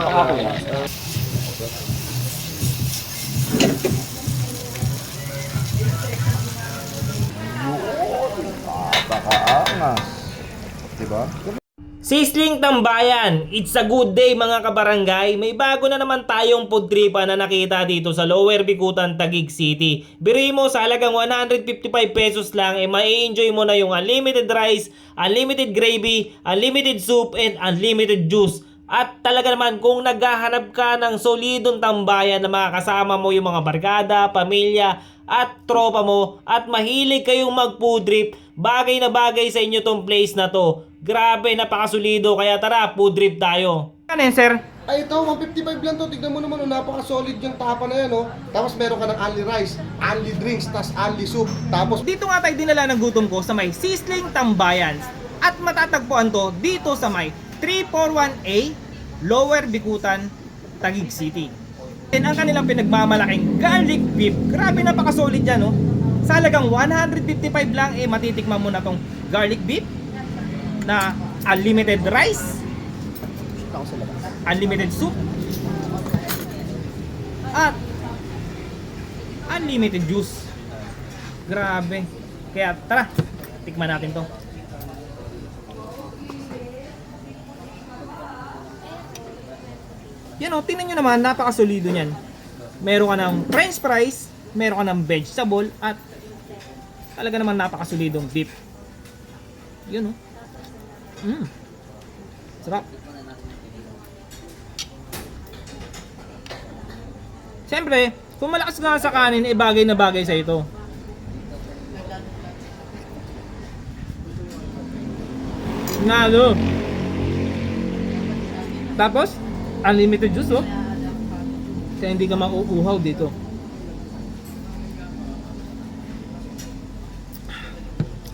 ako. Napakaangas. Sisling Tambayan, it's a good day mga kabarangay. May bago na naman tayong podripa na nakita dito sa Lower Bikutan, Taguig City. Biri mo sa halagang 155 pesos lang eh mai-enjoy mo na yung unlimited rice, unlimited gravy, unlimited soup, and unlimited juice at talaga naman kung naghahanap ka ng solidong tambayan na makakasama mo yung mga barkada, pamilya, at tropa mo at mahilig kayong mag food trip, bagay na bagay sa inyo tong place na to. Grabe, napakasulido kaya tara, food trip tayo. Ano yan, sir? Ay ito, 155 lang to. Tignan mo naman, oh, napaka-solid yung tapa na yan, oh. Tapos meron ka ng only rice, only drinks, tas only soup. Tapos Dito nga tayo dinala ng gutom ko sa may Sisling Tambayan. At matatagpuan to dito sa may 341A, Lower Bikutan, Taguig City. And ang kanilang pinagmamalaking garlic beef, grabe napakasolid yan, no? Sa halagang 155 lang, eh matitikman mo na tong garlic beef na unlimited rice, unlimited soup, at unlimited juice. Grabe. Kaya tara, tikman natin to. Yan o, tingnan nyo naman, napakasolido niyan. Meron ka ng french fries, meron ka ng vegetable, at talaga naman napakasolidong beef. Yun o. Mm. Sarap. Siyempre, kung malakas ka sa kanin, eh bagay na bagay sa ito. Nalo. Tapos, unlimited juice oh. Kaya hindi ka mauuhaw dito.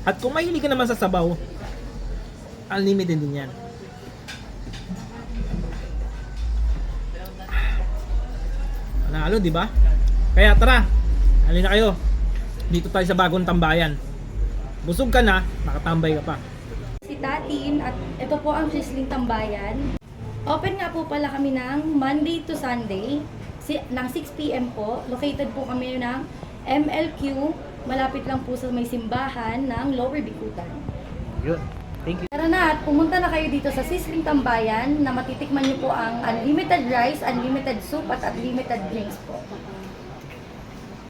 At kung mahilig ka naman sa sabaw, unlimited din yan. Panalo, di ba? Kaya tara, halina kayo. Dito tayo sa bagong tambayan. Busog ka na, makatambay ka pa. si Tatin at ito po ang Sisling Tambayan. Open nga po pala kami ng Monday to Sunday si, ng 6pm po. Located po kami ng MLQ. Malapit lang po sa may simbahan ng Lower Bikutan. Yun. Thank you. Tara na at pumunta na kayo dito sa Sisling Tambayan na matitikman niyo po ang unlimited rice, unlimited soup at unlimited drinks po.